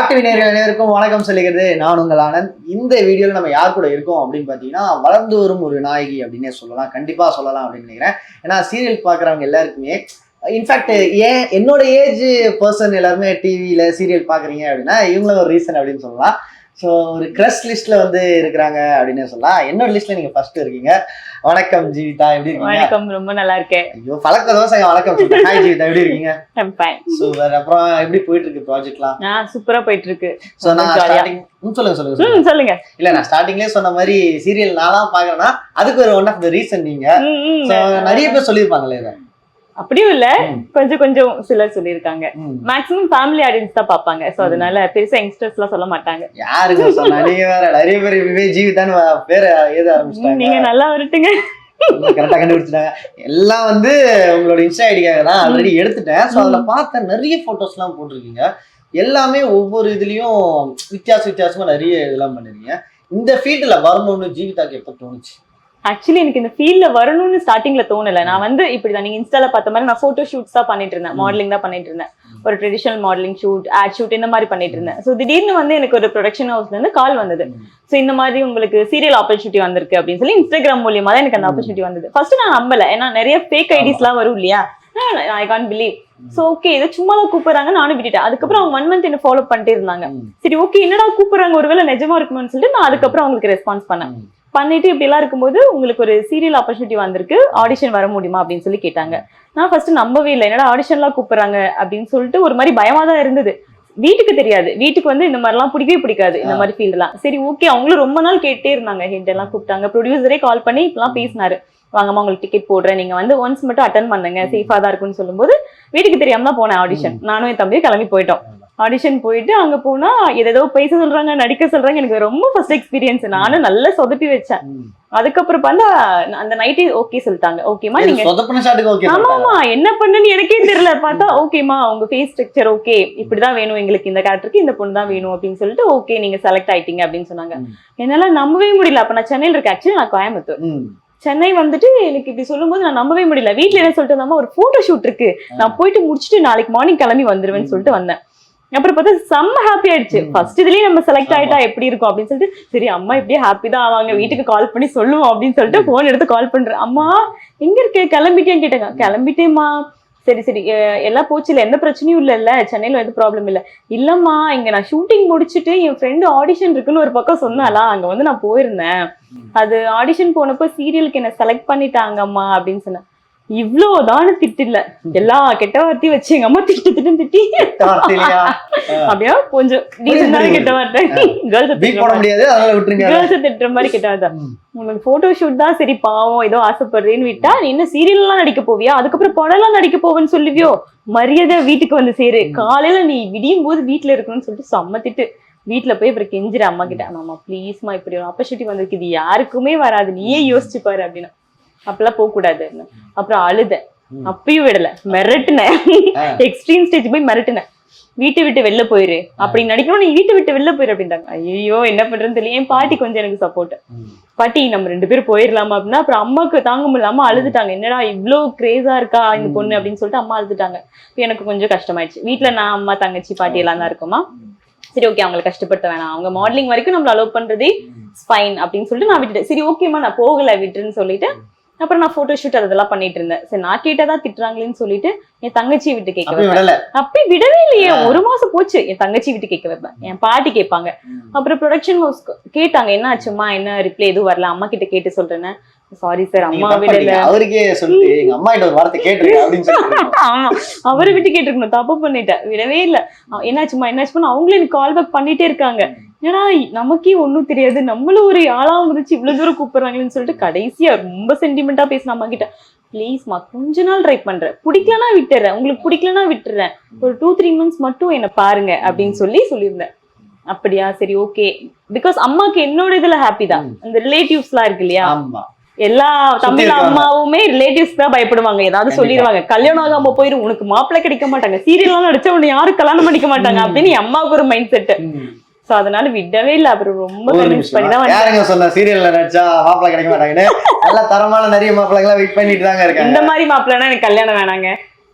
Talk TV நேயர்கள் அனைவருக்கும் வணக்கம் சொல்லுகிறது நான் உங்கள் ஆனந்த். இந்த வீடியோவில் நம்ம யார் கூட இருக்கோம் அப்படின்னு பார்த்தீங்கன்னா வளர்ந்து வரும் ஒரு நாயகி அப்படின்னே சொல்லலாம். கண்டிப்பாக சொல்லலாம் அப்படின்னு நினைக்கிறேன். ஏன்னா சீரியல் பார்க்குறவங்க எல்லாருக்குமே இன்ஃபேக்ட் ஏன் என்னோட ஏஜ் பர்சன் எல்லாருமே டிவியில் சீரியல் பார்க்குறீங்க அப்படின்னா இவங்களும் ஒரு ரீசன் அப்படின்னு சொல்லலாம். ஸோ ஒரு க்ரஷ் லிஸ்ட்ல வந்து இருக்கிறாங்க அப்படின்னு சொல்லலாம். என்னோட லிஸ்ட்ல நீங்க ஃபர்ஸ்ட் இருக்கீங்க. வணக்கம் ஜீவிதா எப்படி இருக்கீங்க? வணக்கம் ரொம்ப நல்லா இருக்கேன் ஐயோ பழக்க தோசை வணக்கம் ஹாய் ஜீவிதா எப்படி இருக்கீங்க. சூப்பர் அப்புறம் எப்படி போயிட்டு இருக்கு ப்ராஜெக்ட்லாம் ஆ சூப்பரா போயிட்டு இருக்கு. ஸோ நான். ஸ்டார்டிங் சொல்லுங்க சொல்லுங்க சொல்லுங்க. இல்ல நான் ஸ்டார்டிங்லேயே சொன்ன மாதிரி சீரியல் நான்லாம் பாக்குறேன்னா அதுக்கு ஒரு ஒன் ஆஃப் த ரீசன் நீங்க. நிறைய பேர் சொல்லியிருப்பாங்களே இதை? அப்படியும் இல்ல. கொஞ்சம் கொஞ்சம் சிலர் சொல்லியிருக்காங்க. ம். மேக்ஸிமம் ஃபேமிலி ஆடியன்ஸ் தான் பாப்பாங்க சோ அதனால பெருசா யங்ஸ்டர்ஸ் எல்லாம் சொல்ல மாட்டாங்க. யாருங்க சொன்னா? நீங்க வேற நிறைய பேர் விவேக் ஜீவிதான்னு வ- பேரை எழுத ம், ஆரம்பிச்சிட்டாங்க. நீங்க நல்லா வரட்டுங்க. கரெக்டா கண்டுபிடிச்சிட்டாங்க. எல்லாம் வந்து உங்களோட இன்ஸ்டா ஐடிக்காக தான் ஆல்ரெடி எடுத்துட்டேன். ஸோ அதுல பார்த்த நிறைய போட்டோஸ் எல்லாம் போட்டிருக்கீங்க. எல்லாமே ஒவ்வொரு இதுலயும் வித்தியாச வித்தியாசமா நிறைய இதெல்லாம் பண்ணிருக்கீங்க. இந்த ஃபீல்டுல வரணும்னு ஜீவிதாக்கு எப்ப தோணுச்சு? ஆக்சுவலி எனக்கு இந்த ஃபீல்ட்ல வரணும்னு ஸ்டார்டிங்ல தோணல. நான் வந்து இப்படிதான். நீங்க இன்ஸ்டால பார்த்த மாதிரி நான் போட்டோ ஷூட்ஸ் தான் பண்ணிட்டு இருந்தேன். மாடலிங் தான் பண்ணிட்டு இருந்தேன். ஒரு traditional modelling shoot ad shoot இந்த மாதிரி பண்ணிட்டு இருந்தேன். ஸோ திடீர்னு வந்து எனக்கு ஒரு ப்ரொடக்ஷன் ஹவுஸ்ல இருந்து கால் வந்தது. ஸோ இந்த மாதிரி உங்களுக்கு சீரியல் ஆப்பர்ச்சுனிட்டி வந்திருக்கு அப்படின்னு சொல்லி இன்ஸ்டாகிராம் மூலியமா தான் எனக்கு அந்த. ஆப்பர்ச்சுனிட்டி வந்தது. ஃபர்ஸ்ட் நான் நம்பல. ஏன்னா நிறைய ஃபேக் ஐடிஸ்லாம் வரும் இல்லையா? I can believe so okay இதை சும்மா தான் கூப்பிடுறாங்க நானும் விட்டுட்டேன். அதுக்கப்புறம் அவங்க ஒன் மந்த் என்ன ஃபாலோ பண்ணிட்டே இருந்தாங்க. சரி ஓகே என்னடா கூப்பிடுறாங்க? ஒருவேளை நிஜமா இருக்குமோன்னு சொல்லிட்டு நான் அதுக்கப்புறம் அவங்களுக்கு ரெஸ்பான்ஸ் பண்ணேன். பண்ணிட்டு இப்படி எல்லாம் இருக்கும்போது உங்களுக்கு ஒரு சீரியல் ஆப்பர்ச்சுனிட்டி வந்திருக்கு. ஆடிஷன் வர முடியுமா அப்படின்னு சொல்லி கேட்டாங்க. நான் ஃபர்ஸ்ட் நம்பவே இல்லை. என்னடா ஆடிஷன்லாம் கூப்பிடுறாங்க அப்படின்னு சொல்லிட்டு ஒரு மாதிரி பயமா தான் இருந்தது. வீட்டுக்கு தெரியாது. வீட்டுக்கு வந்து இந்த மாதிரிலாம் பிடிக்கவே பிடிக்காது. இந்த மாதிரி ஃபீல்டுலாம் சரி ஓகே அவங்களும் ரொம்ப நாள் கேட்டே இருந்தாங்க. ஹெட் எல்லாம் கூப்பிட்டாங்க. ப்ரொடியூசரே கால் பண்ணி இப்பெல்லாம் பேசினாரு. வாங்கம்மா உங்களுக்கு டிக்கெட் போடுறேன். நீங்க வந்து ஒன்ஸ் மட்டும் அட்டன் பண்ணுங்க. சேஃபா தான் இருக்கும்னு சொல்லும்போது வீட்டுக்கு தெரியாம தான் போனேன் ஆடிஷன் நானும் என் தம்பியும் கிளம்பி போயிட்டோம். ஆடிஷன் போயிட்டு அங்க போனா ஏதேதோ பேச சொல்றாங்க நடிக்க சொல்றாங்க. எனக்கு ரொம்ப ஃபர்ஸ்ட் எக்ஸ்பீரியன்ஸ் நானும் நல்லா சொதப்பி வச்சேன். அதுக்கப்புறம் பார்த்தா அந்த நைட்டே ஓகே சொல்லிட்டாங்க. ஓகேமா நீங்க ஆமா ஆமா. என்ன பண்ணுன்னு எனக்கே தெரியல. பார்த்தா ஓகேமா உங்க ஃபேஸ் ஸ்ட்ரக்சர் ஓகே இப்படிதான் வேணும். எங்களுக்கு இந்த கேரக்டருக்கு இந்த பொண்ணு தான் வேணும் அப்படின்னு சொல்லிட்டு ஓகே நீங்க செலக்ட் ஆயிட்டீங்க அப்படின்னு சொன்னாங்க. என்னால நம்பவே முடியல. அப்ப நான் சென்னையில இருக்கேன். ஆக்சுவலி நான் கோயம்புத்தூர். சென்னை வந்துட்டு எனக்கு இப்படி சொல்லும்போது நான் நம்பவே முடியல. வீட்ல என்ன சொல்லிட்டு ஒரு போட்டோ ஷூட் இருக்கு. நான் போயிட்டு முடிச்சுட்டு நாளைக்கு மார்னிங் கிளம்பி வந்துருவேன்னு சொல்லிட்டு வந்தேன். அப்புறம் பார்த்தா செம்ம ஹாப்பி ஆயிடுச்சு. ஃபர்ஸ்ட் இதுலயே நம்ம செலக்ட் ஆயிட்டா எப்படி இருக்கும் அப்படின்னு சொல்லிட்டு சரி அம்மா இப்படியே ஹாப்பி தான் ஆவாங்க வீட்டுக்கு கால் பண்ணி சொல்லுவோம் அப்படின்னு சொல்லிட்டு போன் எடுத்து கால் பண்றேன் அம்மா எங்க இருக்க? கிளம்பிட்டேன்னு கேட்டாங்க. கிளம்பிட்டேம்மா. சரி சரி எல்லாம் போச்சு இல்ல எந்த பிரச்சனையும் இல்ல இல்ல சென்னையில எந்த ப்ராப்ளம் இல்ல. இல்லம்மா இங்க நான் ஷூட்டிங் முடிச்சுட்டு என் ஃப்ரெண்டு ஆடிஷன் இருக்குன்னு ஒரு பக்கம் சொன்னாலா அங்க வந்து நான் போயிருந்தேன். அது ஆடிஷன் போனப்போ சீரியலுக்கு என்ன செலக்ட் பண்ணிட்டாங்கம்மா அப்படின்னு சொன்னேன். இவ்வளவுதான் திட்டில்ல. எல்லா கெட்ட வார்த்தையும் வச்சு எங்க அம்மா திட்டு திட்டு. திட்டி அப்படியா கொஞ்சம் கெட்ட வார்த்தை கேர்ள்ஸ் திட்டுற மாதிரி. கெட்ட வார்த்தை. உனக்கு போட்டோ ஷூட் தான் சரி பாவம் ஏதோ ஆசைப்படுறேன்னு விட்டா நீ என்ன சீரியல் எல்லாம் நடிக்க போவியா? அதுக்கப்புறம் படம் எல்லாம் நடிக்க போவேன்னு சொல்லுவியோ? மரியாதை வீட்டுக்கு வந்து சேரு. காலையில நீ விடியும் போது வீட்டுல இருக்கணும்னு சொல்லிட்டு செம்மத்திட்டு வீட்டுல போய் அப்புறம் கெஞ்சிர அம்மா கிட்ட அம்மா ப்ளீஸ்மா இப்படி ஒரு ஆப்பர்ச்சுனிட்டி வந்திருக்கு. இது யாருக்குமே வராது. நீயே யோசிச்சு பாரு அப்படின்னு. அப்பெல்லாம் போக கூடாதுன்னு அப்புறம் அழுதேன். அப்பயும் விடல. மிரட்டுனேன். எக்ஸ்ட்ரீம் ஸ்டேஜ் போய் மிரட்டுனேன். வீட்டை விட்டு வெளில போயிரு. அப்படி நடிக்கணும் நீ வீட்டை விட்டு வெளில போயிரு அப்படின்றாங்க. ஐயோ என்ன பண்றதுன்னு தெரியல. என் பாட்டி கொஞ்சம் எனக்கு சப்போர்ட். பாட்டி நம்ம ரெண்டு பேரும் போயிடலாமா அப்படின்னா அப்புறம் அம்மாக்கு தாங்க முடியாம அழுதுட்டாங்க. என்னடா இவ்ளோ கிரேஸா இருக்கா இந்த. பொண்ணு அப்படின்னு சொல்லிட்டு அம்மா அழுதுட்டாங்க. எனக்கு கொஞ்சம் கஷ்டமாயிடுச்சு. வீட்ல நான் அம்மா தங்கச்சி பாட்டி எல்லாம் தான் இருக்கோமா? சரி ஓகே அவங்களை கஷ்டப்படுத்த வேணாம். அவங்க மாடலிங் வரைக்கும் நம்மள அலோவ் பண்றதே ஃபைன் அப்படின்னு சொல்லிட்டு நான் விட்டுட்டேன். சரி ஓகேம்மா நான் போகல விட்டுருன்னு சொல்லிட்டு அப்புறம் நான் போட்டோ ஷூட் அதெல்லாம் பண்ணிட்டு இருந்தேன். சரி நான் கேட்டதா திட்டுறாங்களேன்னு சொல்லிட்டு என் தங்கச்சியை விட்டு கேட்க வைப்பேன். அப்படி விடவே இல்லையே. ஒரு மாசம் போச்சு. என் தங்கச்சி விட்டு கேட்க வைப்பேன். என் பாட்டி கேட்பாங்க. அப்புறம் ப்ரொடக்ஷன் ஹவுஸ் கேட்டாங்க என்ன ஆச்சுமா என்ன ரிப்ளை எதுவும் வரல? அம்மா கிட்ட கேட்டு சொல்றேன்னு. சாரி சார் அம்மா விடல. அவருக்கே சொல்லிட்டு எங்க அம்மா கிட்ட ஒரு வார்த்தை அப்படின்னு சொல்லிட்டு ஆமா. அவரை விட்டு கேட்டிருக்கணும். தப்பு பண்ணிட்டேன். விடவே இல்ல. என்னாச்சுமா என்னாச்சுமா அவங்களே எனக்கு கால் பேக் பண்ணிட்டே இருக்காங்க. ஏன்னா நமக்கே ஒண்ணும் தெரியாது. நம்மளும் ஒரு ஆளாம் முடிச்சு இவ்வளவு தூரம் கூப்பிடுறாங்களேன்னு சொல்லிட்டு கடைசியா ரொம்ப சென்டிமெண்டா பேசின அம்மா கிட்ட ப்ளீஸ்மா கொஞ்ச நாள் ட்ரை பண்றேன். பிடிக்கலனா விட்டுறேன். உங்களுக்கு பிடிக்கலனா விட்டுறேன். ஒரு டூ த்ரீ மந்த்ஸ் மட்டும் என்ன பாருங்க. அப்படின்னு சொல்லி சொல்லியிருந்தேன். அப்படியா? சரி ஓகே பிகாஸ் அம்மாக்கு என்னோட இதுல ஹாப்பி தான். ம். அந்த ரிலேட்டிவ்ஸ்லாம் இருக்கு இல்லையா? எல்லா தமிழ். அம்மாவுமே ரிலேட்டிவ்ஸ் தான் பயப்படுவாங்க. ஏதாவது. சொல்லிடுவாங்க. கல்யாணம் ஆகாம போயிரும் உனக்கு மாப்பிள்ளை கிடைக்க மாட்டாங்க. சீரியல்லாம் நடிச்சா உன்னை யாரும் கல்யாணம் பண்ணிக்க மாட்டாங்க. அப்படின்னு அம்மாவுக்கு ஒரு மைண்ட் செட். சோ அதனால விடவே இல்ல. அப்புறம் ரொம்ப கன்வின்ஸ் பண்ணி தான் நிமிஷம் வந்தேன். யாருங்க சொன்ன? சீரியல்ல நடிச்சா மாப்பிள்ளை கிடைக்க மாட்டாங்கன்னு? நல்ல தரமான நிறைய மாப்பிள்ளைங்க வெயிட் பண்ணிட்டு தாங்க இந்த இருக்காங்க மாதிரி மாப்பிள்ளைனா எனக்கு கல்யாணம் வேணாங்க.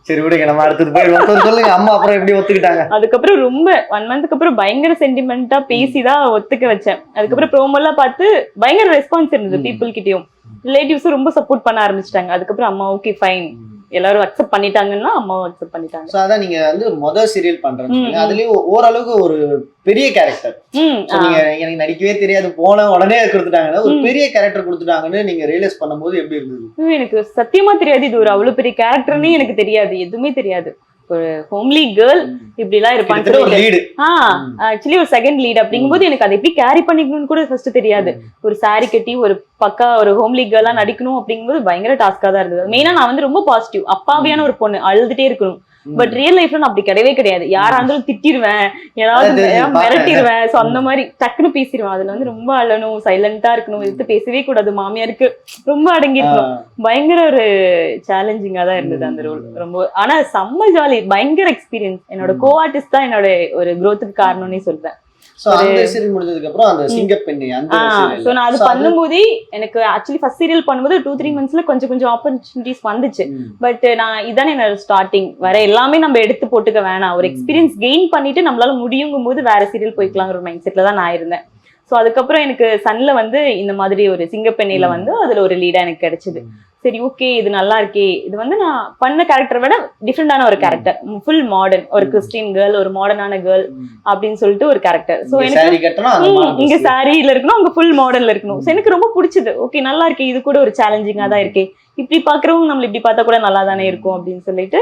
சரி விடுங்க. நம்ம அடுத்தது சொல்லு, சொல்லுங்க. அம்மா அப்புறம் எப்படி ஒத்துக்கிட்டாங்க? அதுக்கப்புறம் ரொம்ப ஒன் மந்த்க்கு அப்புறம் பயங்கர சென்டிமெண்டா பேசி தான் ஒத்துக்க வச்சேன். அதுக்கப்புறம் ப்ரோமோலாம் பார்த்து பயங்கர ரெஸ்பான்ஸ் இருந்தது. பீப்புள் கிட்டயும். ரிலேட்டிவ்ஸும் ரொம்ப சப்போர்ட் பண்ண ஆரம்பிச்சிட்டாங்க. அதுக்கப்புறம் அம்மா ஓகே ஃபைன் எல்லாரும் அக்செப்ட் பண்ணிட்டாங்கன்னா அம்மாவும் அக்செப்ட் பண்ணிட்டாங்க. சோ அதான் நீங்க வந்து மொதல் சீரியல் ம். அதுலயும் ஓரளவுக்கு ஒரு பெரிய கேரக்டர் நீங்க எனக்கு நடிக்கவே தெரியாது போன உடனே கொடுத்துட்டாங்கன்னா ஒரு. பெரிய கேரக்டர் கொடுத்துட்டாங்கன்னு நீங்க ரியலைஸ் பண்ணும்போது எப்படி இருந்தது? எனக்கு சத்தியமா தெரியாது. இது ஒரு அவ்வளவு பெரிய கேரக்டர்னே எனக்கு தெரியாது. எதுவுமே தெரியாது. ஒரு ஹோம்லி கேர்ள் இப்படி எல்லாம் இருப்பான்னு லீடு ஆஹ் ஆக்சுவலி ஒரு செகண்ட் லீட் அப்படிங்கும்போது எனக்கு அதை எப்படி கேரி பண்ணிக்கணும்னு கூட ஃபர்ஸ்ட் தெரியாது. ஒரு saree கட்டி ஒரு பக்கா ஒரு ஹோம்லி கேர்லா நடிக்கணும் அப்படிங்கும்போது பயங்கர டாஸ்கா தான் இருந்தது. மெயினா நான் வந்து ரொம்ப பாசிட்டிவ் அப்பாவியான ஒரு பொண்ணு அழுதுட்டே இருக்கணும். பட் ரியல் லைஃப்ல நான் அப்படி கிடையவே கிடையாது. யாரா இருந்தாலும் திட்டிடுவேன் ஏதாவது மிரட்டிடுவேன் சோ அந்த மாதிரி டக்குன்னு பேசிடுவேன் அதுல வந்து ரொம்ப அழணும் சைலண்டா இருக்கணும் எதிர்த்து பேசவே கூடாது. மாமியாருக்கு ரொம்ப அடங்கி இருக்கணும் பயங்கர ஒரு சேலஞ்சிங்கா தான் இருந்தது அந்த ரோல் ரொம்ப ஆனா செம்ம ஜாலி பயங்கர எக்ஸ்பீரியன்ஸ் என்னோட கோ ஆர்டிஸ்ட் தான் என்னோட ஒரு growth-க்கு காரணம்னே சொல்றேன். சோ. சோ நான் அது பண்ணும்போதே எனக்கு ஆக்சுவலி ஃபர்ஸ்ட் சீரியல் பண்ணும்போது டூ த்ரீ மந்த்ஸ்ல கொஞ்சம் கொஞ்சம் ஆப்பர்ச்சுனிட்டிஸ் வந்துச்சு. பட் நான் இதானே என்னோட ஸ்டார்டிங் வர எல்லாமே நம்ம எடுத்து போட்டுக்க வேணாம். ஒரு எக்ஸ்பீரியன்ஸ் கெயின் பண்ணிட்டு நம்மளால முடியுங்கும் போது வேற சீரியல் போய்க்கலாங்கிற ஒரு மைண்ட் செட்ல தான் நான் இருந்தேன். ஸோ அதுக்கப்புறம் எனக்கு சன்ல வந்து இந்த மாதிரி ஒரு சிங்கப்பெண்ணில. வந்து அதுல ஒரு லீடா எனக்கு கிடைச்சது. சரி ஓகே இது நல்லா இருக்கே. இது வந்து நான் பண்ண கேரக்டரை விட டிஃப்ரெண்டான ஒரு கேரக்டர் ஃபுல் மாடர்ன் ஒரு. கிறிஸ்டின் கேர்ள் ஒரு மாடர்னான கேர்ள். அப்படின்னு சொல்லிட்டு ஒரு கேரக்டர் ஸோ எனக்கு இங்க. சாரியில இருக்கணும் அங்க ஃபுல் மாடல்ல இருக்கணும். So, எனக்கு ரொம்ப பிடிச்சது. ஓகே நல்லா இருக்கே இது கூட ஒரு சேலஞ்சிங்கா தான் இருக்கே. இப்படி பாக்குறவங்க நம்மள இப்படி பார்த்தா கூட நல்லா தானே இருக்கும் அப்படின்னு சொல்லிட்டு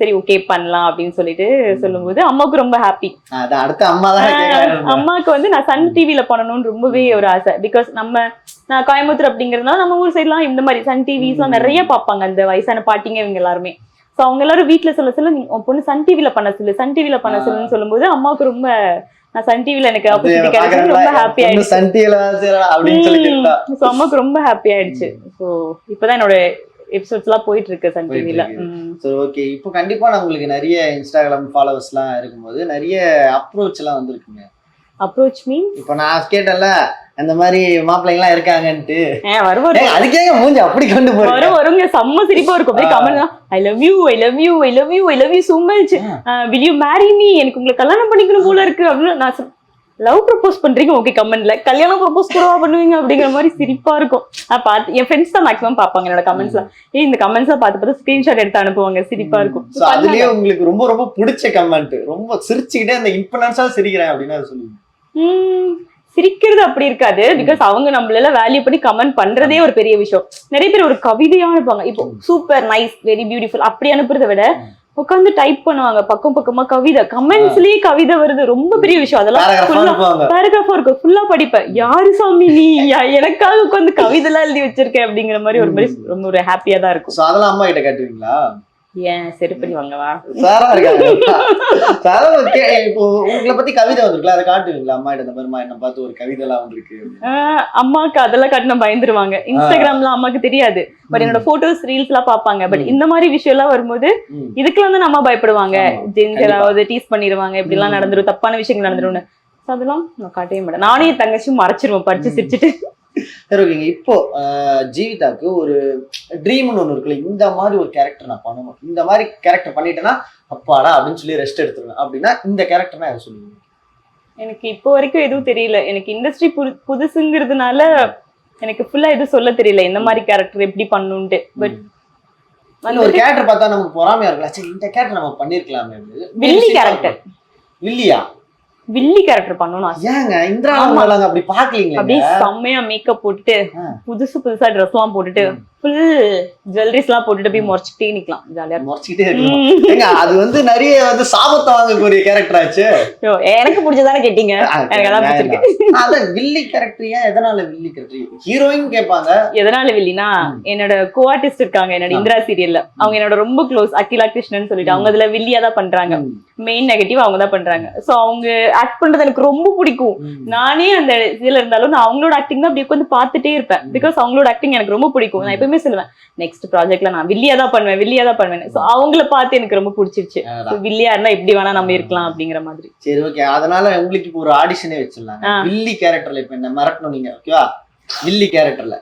சரி ஓகே பண்ணலாம் அப்படின்னு சொல்லிட்டு சொல்லும்போது அம்மாவுக்கு ரொம்ப ஹாப்பி அடுத்த அம்மா அம்மாவுக்கு வந்து நான் சன் டிவில பண்ணணும்னு ரொம்பவே ஒரு ஆசை. பிகாஸ் நம்ம நான் கோயம்புத்தூர் அப்படிங்கறதுனால நம்ம ஊர் சைட்லாம் இந்த மாதிரி சன் டிவிஸ்லாம். நிறைய பார்ப்பாங்க. அந்த வயசான பாட்டிங்க இவங்க எல்லாருமே. சோ அவங்க எல்லாரும் வீட்ல சொல்ல சொல்ல நீ பொண்ணு சன் டிவில பண்ண சொல்லு சன் டிவில பண்ண. சொல்லுன்னு சொல்லும்போது அம்மாவுக்கு ரொம்ப நான் சன் டிவில எனக்கு அது ஆப்பர்ச்சுனிட்டி கிடைச்சது ரொம்ப ஹாப்பி ஆயிடுச்சு. சன். ஸோ அம்மாவுக்கு ரொம்ப ஹாப்பி ஆயிடுச்சு. ஸோ இப்போதான் என்னோட எபிசோட்ஸ் எல்லாம் போயிட்டு இருக்கு சன் இருக்கு. சரி ஓகே இப்போ கண்டிப்பா நான் உங்களுக்கு நிறைய இன்ஸ்டாகிராம் ஃபாலோவர்ஸ் எல்லாம் இருக்கும்போது நிறைய அப்ரோச் எல்லாம் வந்திருக்குங்க. அப்ரோச் மீன் இப்போ நான் கேட்டேன்ல அந்த மாதிரி மாப்பிள்ளைங்க எல்லாம் இருக்காங்கன்ட்டு ஏய், அதுக்கே மூஞ்சி அப்படி கொண்டு போறீங்க? வரும் வருங்க செம்ம சிரிப்பா இருக்கும். அப்படியே. Comment I love you I love you I love you I love you much. Will you marry me எனக்கு உங்களை கல்யாணம் பண்ணிக்கணும் போல இருக்கு. அப்படின்னு நான் லவ் ப்ரப்போஸ் பண்றீங்க ஓகே கமெண்ட்ல. கல்யாணம் ப்ரப்போஸ் கூடவா பண்ணுவீங்க. அப்படிங்கிற மாதிரி சிரிப்பா இருக்கும். பார்த்து என் ஃப்ரெண்ட்ஸ் தான் மேக்ஸிமம் பார்ப்பாங்க என்னோட கமெண்ட்ஸ்ல ஏய் இந்த கமெண்ட்ஸ்ல பார்த்து பார்த்து ஸ்கிரீன்ஷாட் எடுத்து அனுப்புவாங்க. சிரிப்பா இருக்கும். அதுலயே உங்களுக்கு ரொம்ப ரொம்ப பிடிச்ச கமெண்ட் ரொம்ப சிரிச்சுக்கிட்டே அந்த இன்ஃபுளுன்ஸா சிரிக்கிறேன் அப்படின்னு உம் சிரிக்கிறது அப்படி இருக்காது. பிகாஸ் அவங்க நம்மளால வேல்யூ பண்ணி கமெண்ட் பண்றதே ஒரு பெரிய விஷயம். நிறைய பேர் ஒரு கவிதையா அனுப்புவாங்க. இப்போ சூப்பர் நைஸ் வெரி பியூட்டிஃபுல் அப்படி அனுப்புறதை விட உட்காந்து டைப் பண்ணுவாங்க. பக்கம் பக்கமா கவிதை. கமெண்ட்ஸ்லயே கவிதை வருது. ரொம்ப பெரிய விஷயம். அதெல்லாம் பேராகிராஃபா இருப்பாங்க இருக்கும். ஃபுல்லா படிப்பேன். யாரு சாமி நீ? எனக்காக உட்காந்து கவிதை எல்லாம் எழுதி வச்சிருக்கேன் அப்படிங்கிற மாதிரி ஒரு மாதிரி ரொம்ப ஒரு ஹாப்பியா தான் இருக்கும். அதெல்லாம் அம்மா கிட்ட காட்டுவீங்களா? ஏன் சரி பண்ணி வாங்கவா? சாரா இருக்காங்க சாரா இப்போ உங்களை பத்தி கவிதை வந்திருக்குல்ல அதை காட்டுவீங்களா? அம்மா கிட்ட இந்த மாதிரிமா என்ன பார்த்து ஒரு கவிதை எல்லாம் வந்திருக்கு அம்மாக்கு அதெல்லாம் காட்டினா பயந்துருவாங்க. இன்ஸ்டாகிராம்ல அம்மாக்கு தெரியாது. பட் என்னோட போட்டோஸ் ரீல்ஸ் எல்லாம் பாப்பாங்க பட். இந்த மாதிரி விஷயம் எல்லாம் வரும்போது. இதுக்கெல்லாம் தான் நம்ம பயப்படுவாங்க. ஏதாவது டீஸ் பண்ணிடுவாங்க. இப்படி எல்லாம். நடந்துரும் தப்பான விஷயங்கள் நடந்துரும்னு. அதெல்லாம் நான் காட்டவே மாட்டேன். நானே தங்கச்சியும் மறைச்சிருவோம் படிச்சு. சிரிச்சுட்டு. சரி ஓகேங்க. இப்போ ஜீவிதாக்கு ஒரு ட்ரீம்னு ஒண்ணு இருக்குல்ல இந்த மாதிரி ஒரு கேரக்டர் நான் பண்ணணும். இந்த மாதிரி கேரக்டர் பண்ணிட்டேன்னா அப்பாடா அப்படின்னு சொல்லி ரெஸ்ட் எடுத்துருவேன். அப்படின்னா இந்த கேரக்டர்னா யார் சொல்லுவீங்க? எனக்கு இப்போ வரைக்கும் எதுவும் தெரியல. எனக்கு இண்டஸ்ட்ரி புதுசுங்கிறதுனால எனக்கு ஃபுல்லா எதுவும் சொல்ல தெரியல இந்த மாதிரி கேரக்டர் எப்படி பண்ணுன்ட்டு பட் ஒரு கேரக்டர் பார்த்தா நமக்கு பொறாமையா இருக்கலாம் சரி இந்த கேரக்டர் நம்ம பண்ணிருக்கலாமே. வில்லி. இருக்கும். வில்லியா? வில்லி கேரக்டர் பண்ணணும். ஏங்க இந்திரா அப்படி அப்படியே செம்மையா மேக்கப் போட்டுட்டு. புதுசு புதுசா ட்ரெஸ் எல்லாம் போட்டுட்டு ஃபுல் ஜுவல்லரிஸ் எல்லாம் போட்டுட்டு போய் முறைச்சிட்டே நிக்கலாம் ஜாலியா ஏங்க அது வந்து நிறைய வந்து சாபத்தை வாங்கக்கூடிய கேரக்டர் ஆச்சு. எனக்கு பிடிச்சதானே கேட்டீங்க. எனக்கு அதான் பிடிச்சிருக்கு. அதான் வில்லி கேரக்டர் ஏன் எதனால வில்லி கேரக்டர் ஹீரோயின் கேட்பாங்க எதனால வில்லினா. என்னோட கோ ஆர்டிஸ்ட் இருக்காங்க என்னோட. இந்திரா சீரியல்ல அவங்க என்னோட ரொம்ப க்ளோஸ் அகிலா கிருஷ்ணன் சொல்லிட்டு. அவங்க அதுல வில்லியா தான் பண்றாங்க மெயின் நெகட்டிவ் அவங்க தான் பண்றாங்க. சோ அவங்க ஆக்ட் பண்றது எனக்கு ரொம்ப பிடிக்கும். நானே அந்த இதுல இருந்தாலும் நான் அவங்களோட ஆக்டிங் தான் அப்படி உட்காந்து பார்த்துட்டே இருப்பேன். பிகாஸ் அவங்களோட ஆக்டிங் எனக்கு ரொம்ப பிடிக்கும். நான் எப்பவுமே சொல்லுவேன் நெக்ஸ்ட் ப்ராஜெக்ட்ல நான் வில்லியா தான் பண்ணுவேன் வில்லியா தான் பண்ணுவேன். சோ அவங்கள பார்த்து எனக்கு ரொம்ப பிடிச்சிருச்சு. வில்லியா இருந்தா எப்படி வேணா நம்ம இருக்கலாம் அப்படிங்கிற மாதிரி. சரி ஓகே அதனால உங்களுக்கு இப்போ ஒரு ஆடிஷனே வச்சிடலாங்க. ஆ. வில்லி கேரக்டர்ல இப்ப என்ன மிரட்டணும் நீங்க ஓகேவா வில்லி கேரக்டர்ல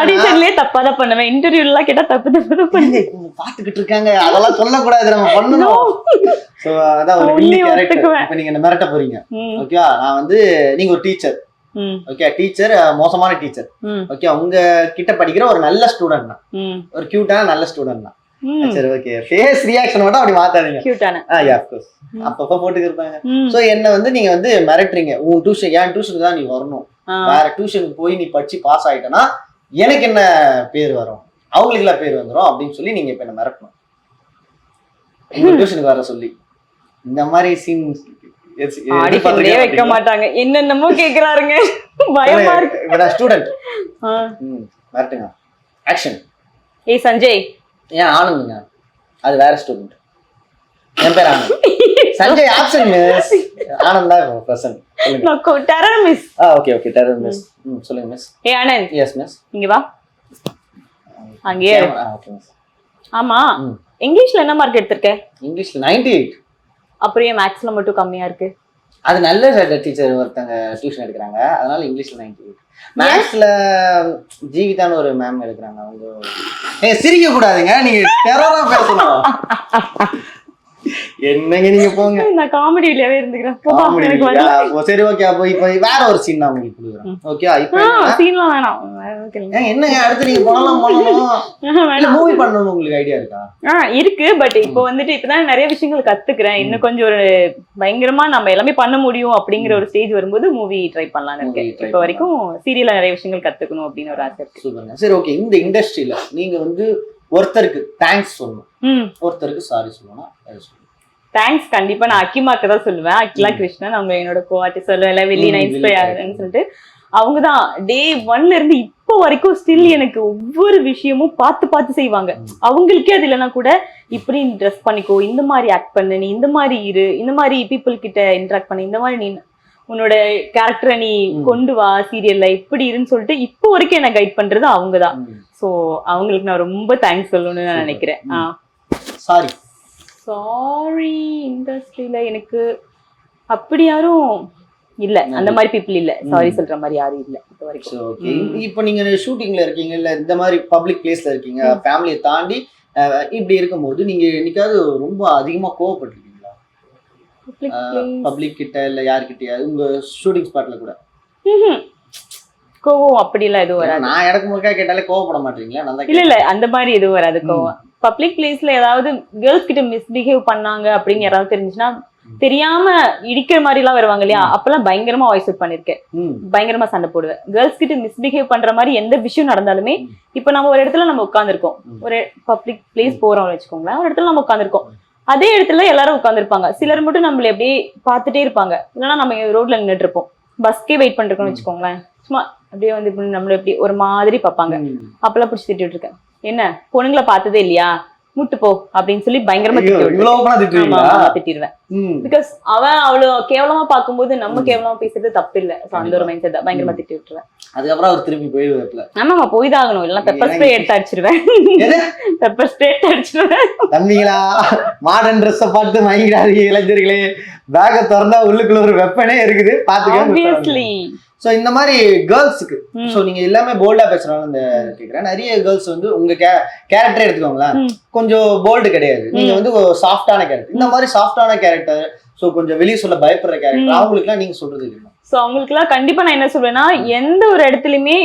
ஆடிஷன்லயே தப்பா தான் பண்ணுவேன். இன்டர்வியூ எல்லாம் கேட்டா தப்பு தப்பு தான் பண்ணுவேன். இவங்க பாத்துக்கிட்டு இருக்காங்க. அதெல்லாம் சொல்லக்கூடாது நம்ம பண்ணணும். சோ அதான் ஒரு வில்லி கேரக்டர். இப்ப நீங்க என்ன மிரட்ட போறீங்க? ஓகேவா? நான் வந்து நீங்க ஒரு டீச்சர் ஓகே டீச்சர் மோசமான டீச்சர் ஓகே உங்க கிட்ட படிக்கிற ஒரு நல்ல ஸ்டூடெண்ட் தான் ஒரு கியூட்டான நல்ல ஸ்டூடெண்ட் தான். சரி ஓகே ஃபேஸ் ரியாக்ஷன் மட்டும் அப்படி மாத்தாதீங்க. கியூட்டான ஆ யா கோர்ஸ். அப்பப்ப போட்டுக்கிருப்பாங்க. சோ என்ன வந்து நீங்க வந்து மிரட்டுறீங்க. உன் டியூஷன் என் டியூஷனுக்கு தான் நீ வரணும். வேற டியூஷனுக்கு போய் நீ படிச்சு பாஸ் ஆயிட்டனா எனக்கு என்ன பேர் வரும்? அவங்களுக்கு எல்லாம் பேர் வந்துரும் அப்படின்னு சொல்லி நீங்க இப்ப என்ன மிரட்டணும்? உங்க டியூஷனுக்கு வர சொல்லி. இந்த மாதிரி சீன் வைக்க மாட்டாங்க. என்னென்னமோ கேக்குறாருங்க. பயமா இருக்கு. ஸ்டூடெண்ட் ஆ. மிரட்டுங்க. ஆக்ஷன் ஏய் சஞ்சய் ஏன் ஆனந்துங்க அது வேற ஸ்டூடெண்ட் என் பேர் ஆனந்த். சஞ்சய் ஆப்ஷன் மிஸ் ஆனந்த் தான் பர்சன் நான் டெரர் மிஸ் ஆ ஓகே ஓகே டெரர் மிஸ் ம். சொல்லுங்க மிஸ் ஏ ஆனந்த். எஸ் மிஸ் இங்க வா. அங்கேயே. ஓகே மிஸ் ஆமா. இங்கிலீஷ்ல என்ன மார்க் எடுத்திருக்க? இங்கிலீஷ்ல நைன்டி எயிட் அப்புறம் ஏன் மேக்ஸ்ல மட்டும் கம்மியா இருக்கு? அது நல்ல டீச்சர் ஒருத்தங்க டியூஷன் எடுக்கிறாங்க. அதனால இங்கிலீஷ்ல நைன்டி எயிட் மேக்ஸ்ல ஜீவிதான்னு ஒரு மேம் எடுக்கிறாங்க. அவங்க ஏங்க சிரிக்க கூடாதுங்க நீங்க டெரரா பேசணும். என்னங்க நீங்க போங்க. நான் காமெடியிலவே இருந்துக்கிறேன். போ, போ, Comedy எனக்கு இல்லையா? வரல. ஓ, சரி ஓகே அப்போ இப்போ வேற ஒரு சீன் நான் உங்களுக்கு கொடுக்குறேன். ஓகே இப்போ சீன்லாம் வேணாம். என்னங்க அடுத்து நீங்க பண்ணலாம் இல்ல வேணாம். மூவி பண்ணணும்னு உங்களுக்கு ஐடியா இருக்கா? ஆ இருக்கு பட் இப்போ வந்துட்டு இப்பதான் நிறைய விஷயங்கள் கத்துக்கிறேன். இன்னும் கொஞ்சம் ஒரு பயங்கரமா நம்ம எல்லாமே பண்ண முடியும் அப்படிங்கிற ஒரு ஸ்டேஜ் வரும்போது மூவி ட்ரை பண்ணலாம்னு இருக்கேன். இப்போ வரைக்கும் சீரியல்ல நிறைய விஷயங்கள் கத்துக்கணும் அப்படின்னு ஒரு ஆசை இருக்கு. சரி ஓகே இந்த இண்டஸ்ட்ரியில நீங்க வந்து ஒருத்தருக்கு தேங்க்ஸ் சொல்லணும். ஒருத்தருக்கு சாரி சொல்லணும். தேங்க்ஸ் கண்டிப்பா நான் அக்கிமாக்கு தான் சொல்லுவேன். அகிலா கிருஷ்ணன் அவங்க என்னோட கோவாட்டி சொல்லுவேன் வெளி ம், நான் இன்ஸ்பயர். ஆகுறேன்னு சொல்லிட்டு அவங்க தான் டே ஒன்ல இருந்து இப்போ வரைக்கும் ஸ்டில் எனக்கு ஒவ்வொரு விஷயமும் பார்த்து பார்த்து செய்வாங்க. அவங்களுக்கே அது இல்லைன்னா கூட இப்படி ட்ரெஸ் பண்ணிக்கோ இந்த மாதிரி ஆக்ட் பண்ணு நீ இந்த மாதிரி இரு இந்த மாதிரி பீப்புள் கிட்ட இன்ட்ராக்ட் பண்ணு இந்த மாதிரி நீ உன்னோட கேரக்டரை நீ. கொண்டு வா சீரியல்ல இப்படி இருன்னு சொல்லிட்டு இப்போ வரைக்கும் என்ன கைட் பண்றது அவங்க தான். ஸோ அவங்களுக்கு நான் ரொம்ப தேங்க்ஸ் சொல்லணும்னு நான். நினைக்கிறேன் சாரி சாரி இண்டஸ்ட்ரியில எனக்கு அப்படி யாரும் இல்ல அந்த மாதிரி பீப்புள் இல்ல சாரி. சொல்ற மாதிரி யாரும் இல்ல இப்போ வரைக்கும். இப்போ நீங்க ஷூட்டிங்ல இருக்கீங்க இல்ல இந்த மாதிரி பப்ளிக் பிளேஸ்ல இருக்கீங்க. ஃபேமிலியை தாண்டி இப்படி இருக்கும்போது நீங்க என்னைக்காவது ரொம்ப அதிகமா place. பப்ளிக் கிட்ட இல்ல யார்கிட்டயாவது உங்க ஷூட்டிங் ஸ்பாட்ல கூட. கோவம் அப்படி எல்லாம் எதுவும் வராது. நான் இடக்கு முறைக்கா கேட்டாலே கோவப்பட மாட்டீங்களா நான் இல்ல இல்ல அந்த மாதிரி எதுவும் வராது. கோவம். பப்ளிக் பிளேஸ்ல ஏதாவது கேர்ள்ஸ் கிட்ட மிஸ்பிஹேவ் பண்ணாங்க அப்படின்னு யாராவது தெரிஞ்சுன்னா. தெரியாம இடிக்கிற மாதிரி எல்லாம் வருவாங்க இல்லையா? அப்பெல்லாம் பயங்கரமா வாய்ஸ் அவுட் பண்ணிருக்கேன். பயங்கரமா சண்டை போடுவேன். கேர்ள்ஸ் கிட்ட மிஸ்பிஹேவ் பண்ற மாதிரி எந்த விஷயம் நடந்தாலுமே. இப்ப நம்ம ஒரு இடத்துல நம்ம உட்காந்துருக்கோம். ஒரு பப்ளிக் பிளேஸ் போறோம்னு வச்சுக்கோங்களேன். ஒரு இடத்துல நம்ம உட்காந்துருக்கோம் அதே இடத்துல எல்லாரும் உட்காந்துருப்பாங்க சிலர் மட்டும் நம்மள அப்படியே பார்த்துட்டே இருப்பாங்க. இல்லைன்னா நம்ம ரோட்ல நின்னுட்டு இருப்போம். பஸ்க்கே வெயிட் பண்ணிருக்கோம்னு. வச்சுக்கோங்களேன். சும்மா அப்படியே வந்து இப்படி நம்மள எப்படி ஒரு மாதிரி பார்ப்பாங்க. அப்பெல்லாம் பிடிச்சி திட்டிட்டு இருக்கேன். என்ன? பொண்ணுங்களை பார்த்ததே இல்லையா? முட்டு போ அப்படின்னு சொல்லி பயங்கரமா ஆமா, ஆமா, திட்டிடுவேன். பிகாஸ் அவன் அவ்வளவு கேவலமா பார்க்கும்போது நம்ம. கேவலமா பேசுறது தப்பு இல்ல அந்த ஒரு. மைண்ட் செட் பயங்கரமா. திட்டி விட்டுருவேன் அதுக்கப்புறம் அவர் திரும்பி போயிடுவாப்ல ஆமாமா போய் தான் ஆகணும். இல்லைன்னா பெப்பர் ஸ்ப்ரே எடுத்து அடிச்சிருவேன்? பெப்பர் ஸ்ப்ரே எடுத்து அடிச்சிருவேன். தம்பிங்களா மாடர்ன் ட்ரெஸ்ஸை பார்த்து வாங்கிடாதீங்க இளைஞர்களே. பேக திறந்தா உள்ளுக்குள்ள ஒரு வெப்பனே இருக்குது. பாத்துக்க சோ இந்த மாதிரி கேர்ள்ஸுக்கு சோ நீங்க எல்லாமே போல்டா பேசுறாங்க இந்த கேக்குறேன். நிறைய கேர்ள்ஸ் வந்து உங்க கேரக்டரே எடுத்துக்கோங்களேன். கொஞ்சம் போல்டு கிடையாது. நீங்க. வந்து சாஃப்டான கேரக்டர் இந்த மாதிரி சாஃப்டான கேரக்டர் சோ கொஞ்சம் வெளிய சொல்ல பயப்படுற கேரக்டர். அவங்களுக்குலாம் நீங்க சொல்றது என்ன சோ அவங்களுக்குலாம் கண்டிப்பா நான் என்ன சொல்வேன்னா எந்த ஒரு இடத்துலயுமே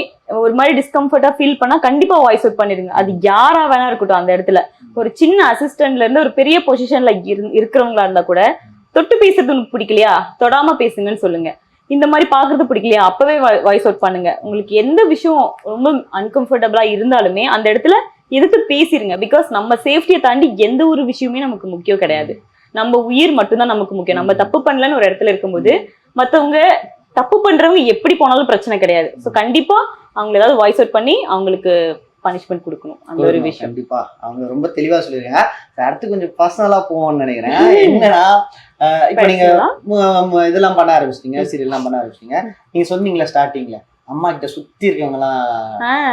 ஒரு மாதிரி டிஸ்கம்ஃபர்ட்டா ஃபீல் பண்ணா கண்டிப்பா வாய்ஸ் அவுட் பண்ணிருங்க அது யாரா வேணா இருக்கட்டும் அந்த இடத்துல. ஒரு சின்ன அசிஸ்டன்ட்ல இருந்து ஒரு பெரிய பொசிஷன்ல இருக்கிறவங்களா இருந்தா கூட தொட்டு பேசுறது உனக்கு பிடிக்கலையா? தொடாம பேசுங்கன்னு சொல்லுங்க. இந்த மாதிரி பாக்குறது பிடிக்கலையா? அப்பவே வாய்ஸ் அவுட் பண்ணுங்க. உங்களுக்கு எந்த விஷயம் ரொம்ப அன்கம்ஃபர்டபுளா இருந்தாலுமே அந்த இடத்துல எதுக்கு பேசிருங்க. பிகாஸ் நம்ம சேஃப்டியை தாண்டி எந்த ஒரு விஷயமே நமக்கு முக்கியம் கிடையாது. நம்ம உயிர் மட்டும்தான் நமக்கு முக்கியம். நம்ம தப்பு பண்ணலன்னு ஒரு இடத்துல இருக்கும்போது மத்தவங்க தப்பு பண்றவங்க எப்படி போனாலும் பிரச்சனை கிடையாது. சோ கண்டிப்பா அவங்க ஏதாவது வாய்ஸ் அவுட் பண்ணி அவங்களுக்கு பனிஷ்மெண்ட் கொடுக்கணும். அந்த ஒரு விஷயம். கண்டிப்பா. அவங்க ரொம்ப தெளிவா சொல்லிருக்காங்க. அடுத்து கொஞ்சம் பர்சனலா போவோம்னு நினைக்கிறேன். என்னன்னா இப்ப நீங்க இதெல்லாம் பண்ண ஆரம்பிச்சிட்டீங்க சீரியல்லாம் பண்ண ஆரம்பிச்சிட்டீங்க. நீங்க சொன்னீங்களா ஸ்டார்டிங்ல அம்மா கிட்ட சுத்தி இருக்கவங்க எல்லாம்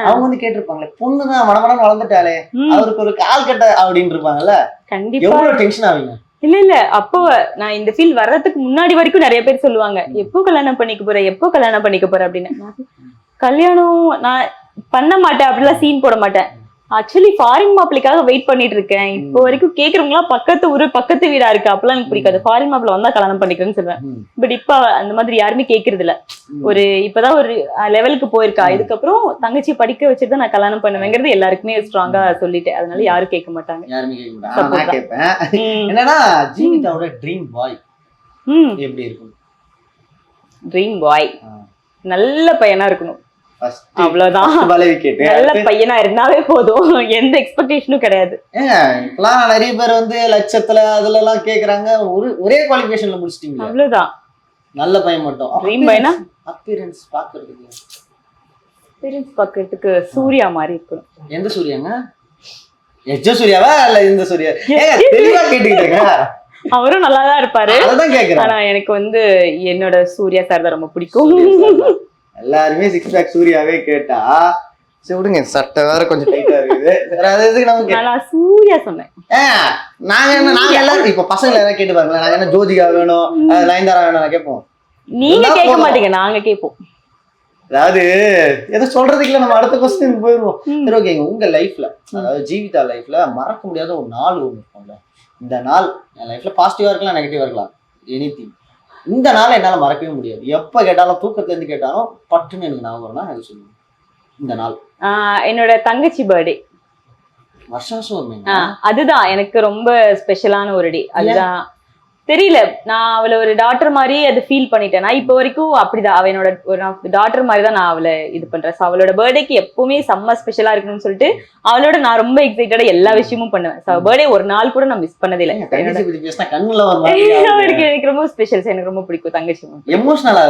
அவங்க வந்து கேட்டிருப்பாங்களே பொண்ணுதான் மனமனம் வளர்ந்துட்டாலே அவருக்கு ஒரு கால் கட்ட அப்படின்னு இருப்பாங்கல்ல. கண்டிப்பா. எவ்வளவு டென்ஷன் ஆவீங்க? இல்ல இல்ல அப்போ நான் இந்த ஃபீல் வர்றதுக்கு முன்னாடி வரைக்கும் நிறைய பேர் சொல்லுவாங்க எப்போ கல்யாணம் பண்ணிக்க போற எப்போ கல்யாணம் பண்ணிக்க போற அப்படின்னு. கல்யாணம் நான் பண்ண மாட்டேன் அப்படிலாம் சீன் போட மாட்டேன். ஆக்சுவலி ஃபாரின் மாப்பிளைக்காக வெயிட் பண்ணிட்டு இருக்கேன் இப்போ வரைக்கும் கேக்குறவங்க எல்லாம் பக்கத்து ஊரு பக்கத்து வீடா இருக்கு. அப்பெல்லாம் எனக்கு பிடிக்காது. ஃபாரின் மாப்பிள வந்தா கல்யாணம் பண்ணிக்கிறேன்னு சொல்லுவேன். பட் இப்ப அந்த மாதிரி யாருமே கேக்குறது இல்ல. ஒரு இப்பதான் ஒரு லெவலுக்கு போயிருக்கா. இதுக்கப்புறம் தங்கச்சி படிக்க வச்சுட்டு தான் நான் கல்யாணம் பண்ணுவேங்கிறது எல்லாருக்குமே ஸ்ட்ராங்கா சொல்லிட்டேன். அதனால யாரும் கேட்க மாட்டாங்க. என்னன்னா ஜீவிதாவோட ட்ரீம் பாய் எப்படி இருக்கும்? ட்ரீம் பாய் நல்ல பையனா இருக்கணும். அவ்வளவுதான். நல்ல பையனா இருந்தாவே போதும். எந்த எக்ஸ்பெக்டேஷனும் கிடையாது. இப்பெல்லாம் நிறைய பேர் வந்து லட்சத்துல அதுல எல்லாம் கேக்குறாங்க. ஒரு ஒரே குவாலிஃபிகேஷன்ல முடிச்சிட்டீங்களா? அவ்வளவுதான். நல்ல பையன் மட்டும். Dream பையனா? அப்பியரன்ஸ் பாக்குறதுக்கு பேரண்ட்ஸ் பாக்குறதுக்கு சூர்யா மாதிரி இருக்கணும். எந்த சூர்யாங்க? எஜ்ஜ சூர்யாவா இல்ல இந்த சூர்யா? தெளிவா கேட்டுக்கிட்டேங்க அவரும் நல்லா தான் இருப்பாரு ஆனா எனக்கு வந்து என்னோட சூர்யா சார் தான் ரொம்ப பிடிக்கும். எல்லாருமே சிக்ஸ் பேக் சூர்யாவே கேட்டா சரி விடுங்க சட்டை வேற கொஞ்சம் டைட்டா இருக்குது. வேற அது எதுக்கு நமக்கு? நான் சூர்யா சொன்னேன். நாங்க என்ன நாங்க எல்லாரும் இப்ப பசங்க யாராவது கேட்டு பாருங்களேன் நாங்க என்ன ஜோதிகா வேணும் நயன்தாரா வேணும் கேட்போம். நீங்க கேட்க. மாட்டீங்க நாங்க கேட்போம். அதாவது எதை சொல்றதுக்கு இல்ல நம்ம அடுத்த கொஸ்டின் போயிருவோம் ம். சரி ஓகேங்க உங்க லைஃப்ல அதாவது ஜீவிதா லைஃப்ல மறக்க முடியாத ஒரு நாள் ஒண்ணு இருக்கும்ல. இந்த நாள் என் லைஃப்ல பாசிட்டிவா இருக்கலாம் நெகட்டிவா இருக்கலாம். எனி இந்த நாளை என்னால மறக்கவே முடியாது. எப்ப கேட்டாலும் தூக்கத்துல இருந்து கேட்டாலும் பட்டுன்னு எனக்கு ஞாபகம் வரும்னா அது சொல்லுவேன் இந்த நாள். என்னோட தங்கச்சி பர்த்டே வருஷம் அதுதான். எனக்கு ரொம்ப ஸ்பெஷலான ஒரு டே அதுதான். தெரியல. நான் அவளை ஒரு டாக்டர் மாதிரி அது ஃபீல் பண்ணிட்டேன். நான் இப்போ வரைக்கும் அப்படிதான். அவ என்னோட ஒரு டாக்டர் மாதிரி தான் நான் அவளை இது பண்றேன். So, அவளோட பர்த்டேக்கு எப்பவுமே செம்ம ஸ்பெஷலா இருக்கணும்னு சொல்லிட்டு அவளோட நான் ரொம்ப எக்ஸைட்டடா எல்லா விஷயமும் பண்ணுவேன். ஸோ பர்த்டே ஒரு நாள் கூட நான் மிஸ் பண்ணதே இல்லை. அவளுக்கு எனக்கு ரொம்ப ஸ்பெஷல் எனக்கு ரொம்ப பிடிக்கும் தங்கச்சி எமோஷனல்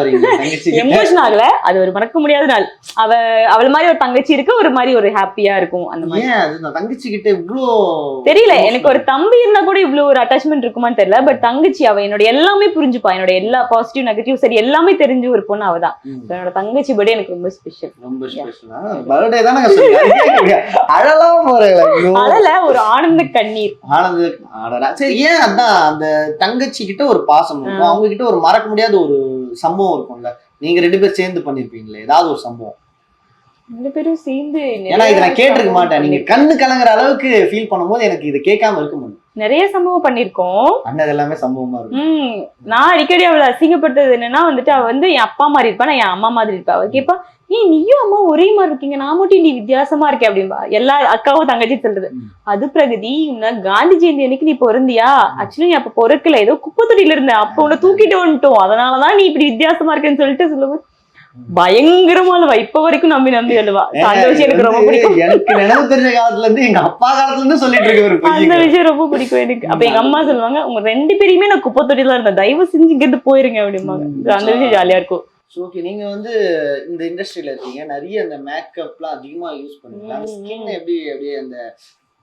எமோஷன் ஆகல. அது ஒரு மறக்க முடியாத நாள். அவ அவள் மாதிரி ஒரு தங்கச்சி இருக்கு ஒரு மாதிரி ஒரு ஹாப்பியா இருக்கும் அந்த மாதிரி. தங்கச்சி கிட்ட இவ்ளோ தெரியல. எனக்கு ஒரு தம்பி இருந்தா கூட இவ்வளவு ஒரு அட்டாச்மெண்ட் இருக்குமான்னு தெரியல. பட் தங்கச்சி அவ என்னோட எல்லாமே புரிஞ்சுப்பா. என்னோட எல்லா பாசிட்டிவ் நெகட்டிவ் சரி எல்லாமே தெரிஞ்ச ஒரு பொண்ணு அவதான் என்னோட தங்கச்சி பர்த்டே எனக்கு ரொம்ப ஸ்பெஷல் ரொம்ப ஸ்பெஷலா. அதனால ஒரு ஆனந்த கண்ணீர். ஆனது ஆடடா சரி ஏன் அதான் அந்த தங்கச்சி கிட்ட ஒரு பாசம் இருக்கும்? அவங்க கிட்ட ஒரு மறக்க முடியாத ஒரு சம்பவம் இருக்கும்ல? நீங்க ரெண்டு பேரும் சேர்ந்து பண்ணிருப்பீங்களே ஏதாவது ஒரு சம்பவம். ரெண்டு பேரும் சேர்ந்து ஏன்னா இதை நான் கேட்டிருக்க மாட்டேன். நீங்க கண்ணு கலங்குற அளவுக்கு ஃபீல் பண்ணும்போது எனக்கு இது கேட்காம இருக்க முடியும். நிறைய சம்பவம் பண்ணிருக்கோம். அண்ணது எல்லாமே சம்பவமா இருக்கும். நான் அடிக்கடி அவளை அசிங்கப்படுத்தது என்னன்னா வந்துட்டு அவ வந்து என் அப்பா மாதிரி இருப்பா நான் என் அம்மா மாதிரி இருப்பா. அவ கேட்பா ஏன் நீயும் அம்மா ஒரே மாதிரி இருக்கீங்க. நான் மட்டும் நீ வித்தியாசமா இருக்கே அப்படின்பா எல்லா அக்காவும் தங்கச்சி சொல்றது. அது பிரகதி உன்ன காந்தி ஜெயந்தி அன்னைக்கு நீ பிறந்தியா? ஆக்சுவலி நீ அப்ப பிறக்கல. ஏதோ குப்பை தொட்டியில இருந்த அப்ப உன்னை தூக்கிட்டு வந்துட்டோம். அதனாலதான் நீ இப்படி வித்தியாசமா இருக்கேன்னு சொல்லிட்டு சொல்லுவோம் பயங்கரமா அழுவா. இப்ப வரைக்கும் நம்பி நம்பி அழுவா. அந்த விஷயம் எனக்கு ரொம்ப பிடிக்கும். எனக்கு நினைவு தெரிஞ்ச காலத்துல இருந்து எங்க அப்பா காலத்துல இருந்து சொல்லிட்டு இருக்க ஒரு அந்த. விஷயம் ரொம்ப பிடிக்கும் எனக்கு. அப்ப எங்க அம்மா சொல்லுவாங்க உங்க ரெண்டு பேரையுமே நான் குப்பை தொட்டில இருந்தேன். தயவு செஞ்சு இங்க இருந்து போயிருங்க அப்படிம்பாங்க. அந்த விஷயம் ஜாலியா இருக்கும். ஓகே நீங்க வந்து இந்த இண்டஸ்ட்ரியில இருக்கீங்க. நிறைய அந்த மேக்கப்லாம் அதிகமா யூஸ் பண்ணுவீங்க ஸ்கின் எப்படி அப்படியே அந்த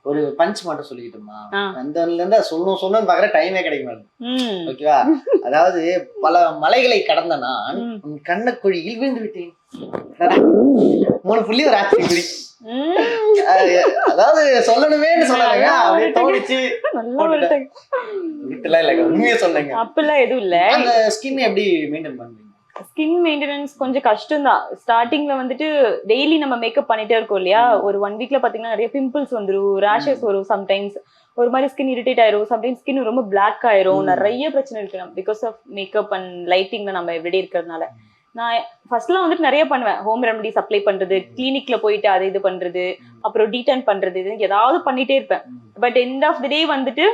ஒரு பஞ்ச் மட்டும் சொல்லிக்கிட்டோமா. அந்த இருந்து சொல்லணும் சொல்லணும் பாக்குற டைமே கிடைக்க உம் ஓகேவா? அதாவது பல மலைகளை கடந்த நான். உன் கண்ணக்குழியில் விழுந்து விட்டேன். மூணு புள்ளி ஒரு ஆட்சி அஹ் அதாவது சொல்லணுமேன்னு சொல்லலைங்க. அப்படியே தோணுச்சு. விட்டுலாம் இல்லைங்க உண்மையே சொல்லுங்க. அப்படிலாம் எதுவும் இல்ல. அந்த ஸ்கின் எப்படி மெயின்டைன் பண்றீங்க ஸ்கின் மெயின்டெனன்ஸ் கொஞ்சம் கஷ்டம் தான் ஸ்டார்டிங்ல வந்துட்டு டெய்லி நம்ம மேக்கப் பண்ணிட்டே இருக்கோம் இல்லையா? ஒரு ஒன் வீக்ல பாத்தீங்கன்னா நிறைய பிம்பிள்ஸ் வந்துரும் ரேஷஸ் வரும் சம்டைம்ஸ் ஒரு மாதிரி ஸ்கின் இரிட்டேட் ஆயிரும். சம்டைம்ஸ் ஸ்கின் ரொம்ப பிளாக் ஆயிரும். நிறைய பிரச்சனை இருக்கு நம்ம பிகாஸ் ஆஃப் மேக்கப் அண்ட் லைட்டிங்ல நம்ம எவ்ரிடே இருக்கிறதுனால. நான் ஃபர்ஸ்ட்லாம் வந்துட்டு நிறைய பண்ணுவேன். ஹோம் ரெமடி சப்ளை பண்றது கிளினிக்ல போயிட்டு அதை இது பண்றது அப்புறம் டீடன் பண்றது இது ஏதாவது பண்ணிட்டே இருப்பேன். But end of the day வந்துட்டு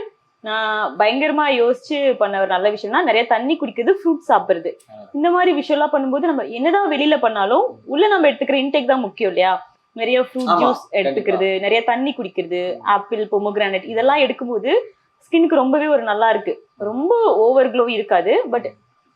நான் பயங்கரமா யோசிச்சு பண்ண ஒரு நல்ல விஷயம்னா நிறைய தண்ணி குடிக்கிறது ஃப்ரூட் சாப்பிடுறது. இந்த மாதிரி விஷயம்லாம் பண்ணும்போது நம்ம என்னதான் வெளியில பண்ணாலும் உள்ள நம்ம எடுத்துக்கிற இன்டேக் தான் முக்கியம் இல்லையா? நிறைய ஃப்ரூட் ஜூஸ் எடுத்துக்கிறது நிறைய தண்ணி குடிக்கிறது ஆப்பிள் பொமோகிரானட் இதெல்லாம் எடுக்கும்போது ஸ்கின்னுக்கு ரொம்பவே ஒரு நல்லா இருக்கு. ரொம்ப ஓவர் க்ளோ இருக்காது பட்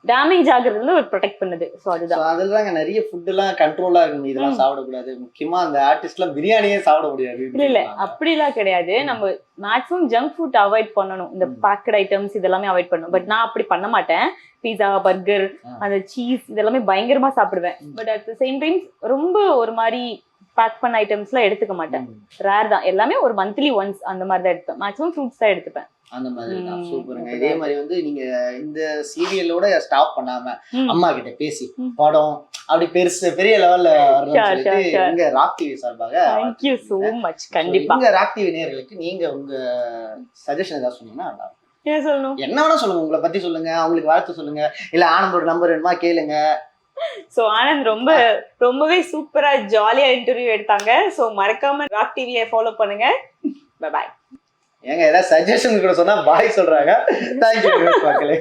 டேமேஜ் ஆகுறதுல ஒரு ப்ரொடெக்ட் பண்ணுது. ஸோ அதுதான். So, அதுலதாங்க நிறைய ஃபுட் எல்லாம் கண்ட்ரோலா இருக்கு இதெல்லாம் சாப்பிடக்கூடாது. முக்கியமா அந்த ஆர்டிஸ்ட் எல்லாம் பிரியாணியே சாப்பிட முடியாது. இல்ல இல்ல. அப்படிலாம் கிடையாது. நம்ம மேக்ஸிமம் ஜங்க் ஃபுட் அவாய்ட் பண்ணணும். இந்த. பேக்கட் ஐட்டம்ஸ் இதெல்லாமே அவாய்ட் பண்ணணும். பட் நான் அப்படி பண்ண மாட்டேன். Pizza burger. அந்த சீஸ் இதெல்லாமே பயங்கரமா சாப்பிடுவேன். But at the same time ரொம்ப ஒரு மாதிரி பேக் பண்ண ஐட்டம்ஸ்லாம் எடுத்துக்க மாட்டேன். ரேர் தான். எல்லாமே ஒரு மந்த்லி ஒன்ஸ் அந்த மாதிரி தான் எடுப்பேன் மேக்ஸிமம் ஃப்ரூட்ஸ் தான் எடுத்துப்பேன். அந்த மாதிரி தான். சூப்பருங்க. இதே மாதிரி வந்து நீங்க இந்த சீரியலோட ஸ்டாப் பண்ணாம. அம்மா கிட்ட பேசி. படம் அப்படி பெருசு பெரிய லெவல்ல. இங்க ராக் டிவி சார்பாக தேங்க்யூ சோ மச் கண்டிப்பா. இங்க ராக் டிவி நேயர்களுக்கு நீங்க உங்க சஜஷன் ஏதாவது சொன்னீங்கன்னா நல்லா. என்ன சொல்லணும்? என்ன வேணா சொல்லுங்க. உங்களை பத்தி சொல்லுங்க. அவங்களுக்கு வாழ்த்து சொல்லுங்க. இல்ல ஆனந்தோட நம்பர் வேணுமா கேளுங்க. சோ ஆனந்த் ரொம்ப ரொம்பவே சூப்பரா ஜாலியா இன்டர்வியூ எடுத்தாங்க. சோ மறக்காம ராக் டிவியை ஃபாலோ பண்ணுங்க. பாய் ஏங்க ஏதாவது சஜஷன் கூட சொன்னா பாய் சொல்றாங்க. தேங்க்யூ மக்களே.